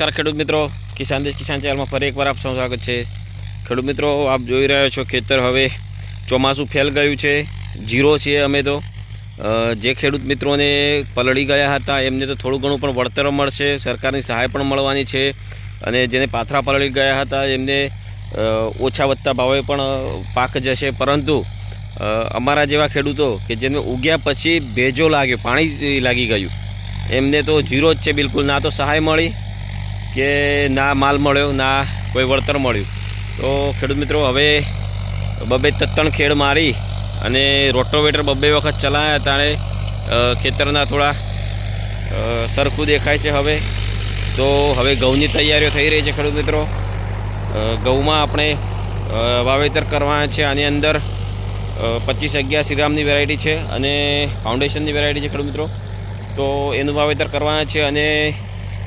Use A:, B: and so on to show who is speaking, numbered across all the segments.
A: નમસ્કાર ખેડૂત મિત્રો. કિસાન દેશ કિસાન ચેનલમાં ફરી એકવાર આપ સૌ સ્વાગત છે. ખેડૂત મિત્રો, આપ જોઈ રહ્યા છો ખેતર હવે ચોમાસું ફેલ ગયું છે. જીરો છે અમે તો. જે ખેડૂત મિત્રોને પલળી ગયા હતા, એમને તો થોડું ઘણું પણ વળતર મળશે, સરકારની સહાય પણ મળવાની છે. અને જેને પાથરા પલળી ગયા હતા, એમને ઓછા વધતા ભાવે પણ પાક જશે. પરંતુ અમારા જેવા ખેડૂતો કે જેને ઉગ્યા પછી ભેજો લાગ્યો, પાણી લાગી ગયું, એમને તો જીરો જ છે બિલકુલ. ના તો સહાય મળી કે ના માલ મળ્યો, ના કોઈ વળતર મળ્યું. તો ખેડૂત મિત્રો, હવે બબે ત્રણ ખેડ મારી અને રોટોવેટર બબે વખત ચલાવ્યા તાણે ખેતરના થોડા સરખું દેખાય છે હવે. તો હવે ઘઉંની તૈયારીઓ થઈ રહી છે ખેડૂત મિત્રો. ઘઉંમાં આપણે વાવેતર કરવાના છે. આની અંદર પચીસ અગિયાર શ્રીરામની વેરાયટી છે અને ફાઉન્ડેશનની વેરાયટી છે ખેડૂત મિત્રો. તો એનું વાવેતર કરવાના છે અને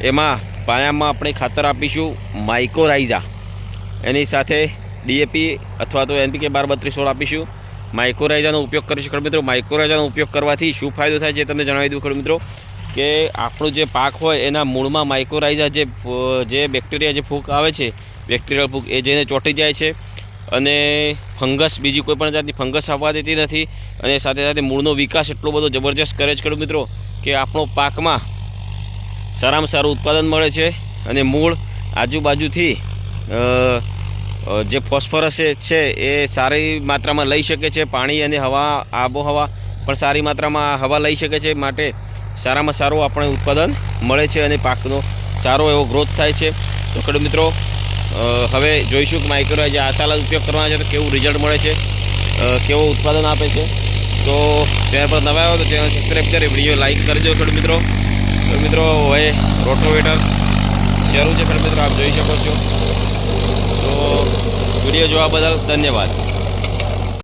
A: એમાં પાયામાં આપણે ખાતર આપીશું માઇકોરાઇઝા એની સાથે ડીએપી અથવા તો એનપીકે બાર બત્રીસ સોળ આપીશું. માઇકોરાઇઝાનો ઉપયોગ કરીશું ખેડૂત મિત્રો. માઇકોરાઇઝાનો ઉપયોગ કરવાથી શું ફાયદો થાય છે તમને જણાવી દઉં ખેડૂત મિત્રો, કે આપણું જે પાક હોય એના મૂળમાં માઇકોરાઇઝા જે બેક્ટેરિયા જે ફૂગ આવે છે બેક્ટેરિયલ ફૂગ, એ જઈને ચોંટી જાય છે અને ફંગસ, બીજી કોઈ પણ જાતની ફંગસ આવવા દેતી નથી અને સાથે સાથે મૂળનો વિકાસ એટલો બધો જબરજસ્ત કરે છે ખેડૂત મિત્રો, કે આપણો પાકમાં સારામાં સારું ઉત્પાદન મળે છે અને મૂળ આજુબાજુથી જે ફોસ્ફરસ છે- એ સારી માત્રામાં લઈ શકે છે, પાણી અને હવા, આબોહવા પણ સારી માત્રામાં હવા લઈ શકે છે માટે સારામાં સારું આપણે ઉત્પાદન મળે છે અને પાકનો સારો એવો ગ્રોથ થાય છે. તો ખેડૂત મિત્રો હવે જોઈશું કે માઇક્રો જે આશાલા ઉપયોગ કરવાના છે તો કેવું રિઝલ્ટ મળે છે કેવું ઉત્પાદન આપે છે. તો ચેનલ પર નવા આવ્યો તો ચેનલ સબસ્ક્રાઈબ કરી વીડિયો લાઈક કરજો ખેડૂત મિત્રો. તો મિત્રો હવે રોટોવેટર શરૂ છે, પણ મિત્રો આપ જોઈ શકો છો. તો વીડિયો જોવા બદલ ધન્યવાદ.